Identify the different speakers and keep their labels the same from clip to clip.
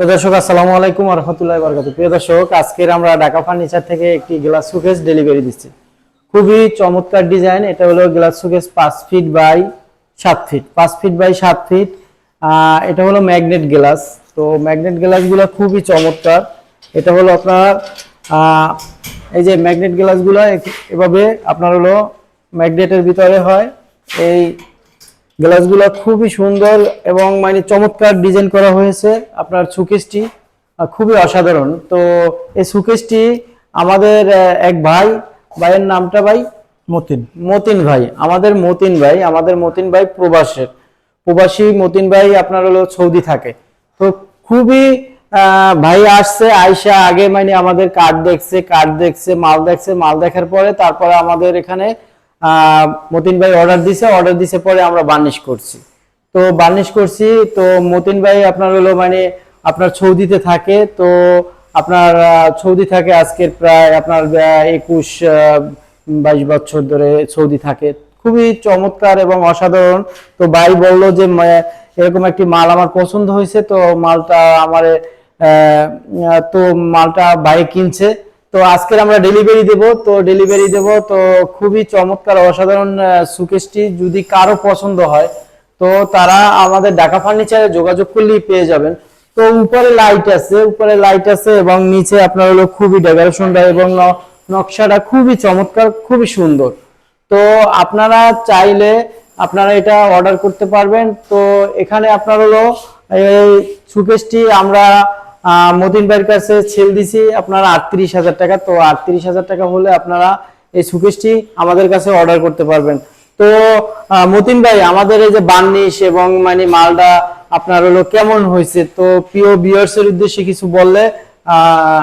Speaker 1: প্রিয় দর্শক, আসসালামু আলাইকুম রহমতুল্লাহ বরকাত প্রিয় দর্শক, আজকের আমরা ঢাকা ফার্নিচার থেকে একটি গ্লাস সুকেস ডেলিভারি দিচ্ছি। খুবই চমৎকার ডিজাইন এটা হলো গ্লাস সুকেস পাঁচ ফিট বাই সাত ফিট পাঁচ ফিট বাই সাত ফিট এটা হলো ম্যাগনেট গ্লাস তো ম্যাগনেট গ্লাসগুলো খুবই চমৎকার। এটা হলো আপনার এই যে ম্যাগনেট গ্লাসগুলো এভাবে আপনার হলো ম্যাগনেটের ভিতরে হয়। এই গ্লাসগুলো খুবই সুন্দর এবং মানে চমৎকার ডিজাইন করা হয়েছে আপনার সুকেসটি খুবই অসাধারণ। তো এই সুকেসটি আমাদের এক ভাই ভাইয়ের নামটা ভাই?
Speaker 2: মতিন।
Speaker 1: মতিন ভাই। আমাদের মতিন ভাই আমাদের মতিন ভাই প্রবাসের। প্রবাসী মতিন ভাই আপনার হলো সৌদি থাকে। তো খুবই ভাই আসছে আইসা আগে মানে আমাদের কার্ড দেখছে কার্ড দেখছে মাল দেখছে মাল দেখার পরে তারপরে আমাদের এখানে মতিন ভাই অর্ডার দিছে অর্ডার দিছে পরে আমরা বার্নিশ করছি। তো বার্নিশ করছি, তো মতিন ভাই আপনার হলো মানে আপনার সৌদিতে থাকে, তো আপনার সৌদি থাকে আজকের প্রায় আপনার একুশ বাইশ বছর ধরে সৌদি থাকে। খুবই চমৎকার এবং অসাধারণ। তো ভাই বলল যে এরকম একটি মাল আমার পছন্দ হয়েছে, তো মালটা আমার তো মালটা ভাই কিনছে। তো আজকের আমরা ডেলিভারি দেব। তো ডেলিভারি দেব, তো খুবই চমৎকার, অসাধারণ সুকেশটি যদি কারও পছন্দ হয়, তো তারা আমাদের ঢাকা ফার্নিচারে যোগাযোগ করলেই পেয়ে যাবেন। তো উপরে লাইট আছে, উপরে লাইট আছে এবং নিচে আপনার হলো খুবই ডেকোরেশনটা এবং নকশাটা খুবই চমৎকার, খুবই সুন্দর। তো আপনারা চাইলে আপনারা এটা অর্ডার করতে পারবেন। তো এখানে আপনার হলো এই সুকেশটি আমরা মতিন ভাইয়ের কাছে ছেল দিছি আপনারা আটত্রিশ হাজার টাকা। তো আটত্রিশ হাজার টাকা হলে আপনারা এই সুকেশটি আমাদের কাছে অর্ডার করতে পারবেন। তো মতিন ভাই আমাদের এই যে বার্নিশ এবং মানে মালটা আপনার হলো কেমন হয়েছে? তো প্রিয় বিয়ার্স এর উদ্দেশ্যে কিছু বললে আহ,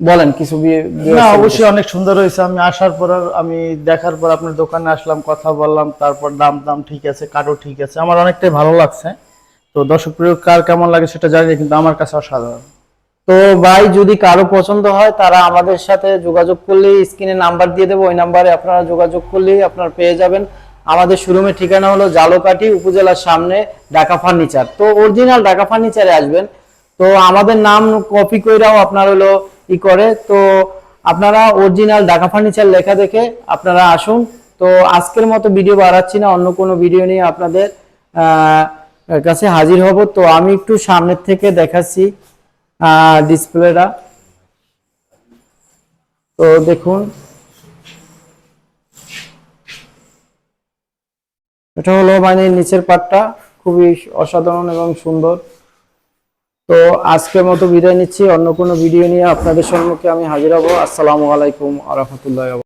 Speaker 1: বলেন কিছু
Speaker 2: না অবশ্যই অনেক সুন্দর হয়েছে। আমি আসার পর আর আমি দেখার পর আপনার দোকানে আসলাম কথা বললাম তারপর দাম দাম ঠিক আছে কার্ডও ঠিক আছে। আমার অনেকটাই ভালো লাগছে। তো দর্শক প্রিয় কার কেমন লাগে সেটা জানি না, কিন্তু আমার কাছে অসাধারণ।
Speaker 1: তো ভাই যদি কারও পছন্দ হয় তারা আমাদের সাথে যোগাযোগ করলেই স্ক্রিনে নাম্বার দিয়ে দেবো ওই নাম্বারে আপনারা যোগাযোগ করলেই আপনারা পেয়ে যাবেন। আমাদের শোরুমের ঠিকানা হলো জালোকাঠি উপজেলার সামনে ঢাকা ফার্নিচার। তো অরিজিনাল ঢাকা ফার্নিচারে আসবেন। তো আমাদের নাম কপি কইরাও আপনার হলো ই করে। তো আপনারা অরিজিনাল ঢাকা ফার্নিচার লেখা দেখে আপনারা আসুন। তো আজকের মতো ভিডিও বাড়াচ্ছি না অন্য কোনো ভিডিও নিয়ে আপনাদের কাছে হাজির হব। তো আমি একটু সামনের থেকে দেখাচ্ছি ডিসপ্লেটা তো দেখুন। এটা হলো মানে নিচের পাটটা, খুবই অসাধারণ এবং সুন্দর। তো আজকের মতো বিদায় নিচ্ছি। অন্য কোনো ভিডিও নিয়ে আপনাদের সম্মুখে আমি হাজির হব। আসসালামু আলাইকুম আ